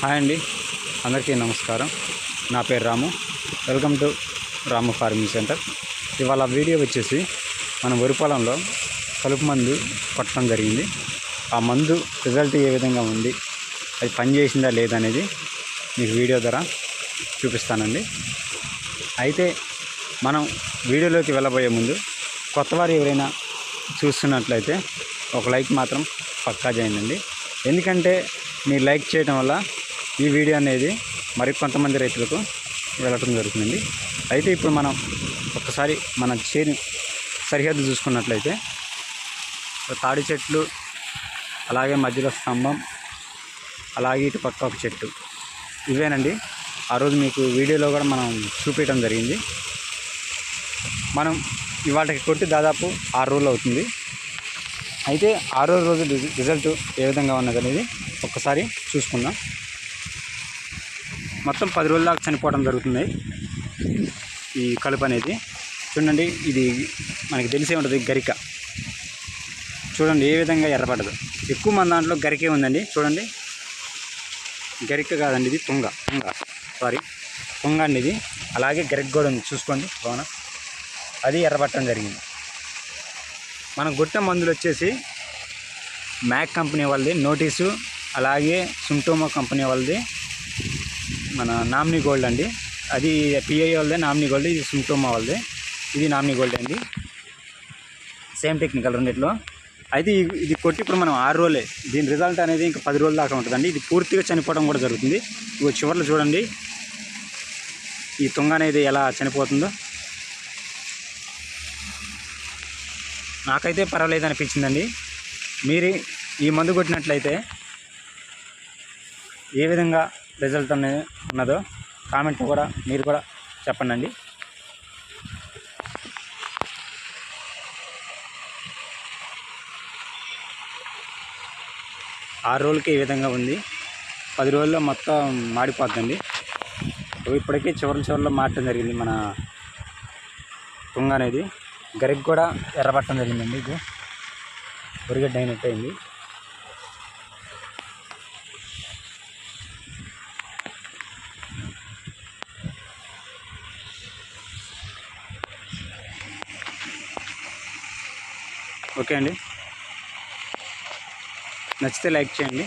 Hi అండి. అందరికీ నమస్కారం. నా పేరు Ramu. Welcome to Ramu farming centre. ఇవాళ వీడియో వచ్చేసి మన వరి పొలంలో కలుపు మందు కొట్టడం జరిగింది. ఆ మందు రిజల్ట్ ఏ విధంగా ఉంది? అది పనిచేసిందా లేదా అనేది మీకు వీడియో ద్వారా చూపిస్తానండి. అయితే మనం వీడియోలోకి వెళ్ళబోయే ముందు కొత్తవారు ఎవరైనా చూస్తున్నట్లయితే ఒక లైక్ మాత్రం పక్కా చేయండి. ఎందుకంటే మీరు లైక్ చేయడం వల్ల ఈ వీడియో అనేది మరికొంతమంది రైతులకు వెళ్ళటం జరుగుతుంది. అయితే ఇప్పుడు మనం ఒక్కసారి మన చేను సరిహద్దు చూసుకున్నట్లయితే తాడి చెట్లు అలాగే మధ్యలో స్తంభం అలాగే ఇటు పక్క ఒక చెట్టు. ఇవేనండి. ఆ రోజు మీకు వీడియోలో కూడా మనం చూపించడం జరిగింది. మనం ఇవాళకి కొట్టి దాదాపు ఆరు రోజులు అవుతుంది. అయితే ఆరో రోజు రిజల్ట్ ఏ విధంగా ఉన్నది అనేది ఒక్కసారి చూసుకుందాం. మొత్తం పది రోజుల దాకా చనిపోవడం జరుగుతుంది ఈ కలుపు అనేది. చూడండి ఇది మనకి తెలిసే ఉంటుంది గరిక. చూడండి ఏ విధంగా ఎర్రపడదు ఎక్కువ మంది దాంట్లో గరికే ఉందండి. చూడండి. గరిక కాదండి ఇది తుంగ. తుంగ. సారీ తుంగ అండి ఇది. అలాగే గరిక కూడా ఉంది. చూసుకోండి బాగున అది ఎర్రపట్టడం జరిగింది. మన గుట్ట మందులు వచ్చేసి మ్యాక్ కంపెనీ వాళ్ళది నోటీసు అలాగే సుంటోమో కంపెనీ వాళ్ళది. మన నామినీ గోల్డ్ అండి. అది పిఐ వాళ్ళదే నామినీ గోల్డ్ ఇది సుంటోమా వాళ్ళదే. ఇది నామినీ గోల్డ్ అండి. సేమ్ టెక్నికల్ రెండిట్లో. అయితే ఇది- ఇది కొట్టి ఇప్పుడు మనం ఆరు రోజులే. దీని రిజల్ట్ అనేది ఇంకా పది రోజుల దాకా ఉంటుందండి. ఇది పూర్తిగా చనిపోవడం కూడా జరుగుతుంది. ఇగో చివర్లో చూడండి. ఈ తుంగ అనేది ఎలా చనిపోతుందో. నాకైతే పర్వాలేదు అనిపించిందండి. మీరు ఈ మందు కొట్టినట్లయితే ఏ విధంగా రిజల్ట్ అనేది ఉన్నదో కామెంట్ కూడా మీరు కూడా చెప్పండి అండి ఆరు రోజులకి ఈ విధంగా ఉంది. పది రోజుల్లో మొత్తం మాడిపోతుందండి ఇప్పటికీ చివరి చివరిలో మారటం జరిగింది మన తుంగ అనేది. గరికి కూడా ఎర్రబట్టడం జరిగిందండి ఇది. ఉరిగడ్డ అయినట్టు అయింది. ఓకే అండి. నచ్చితే లైక్ చేయండి.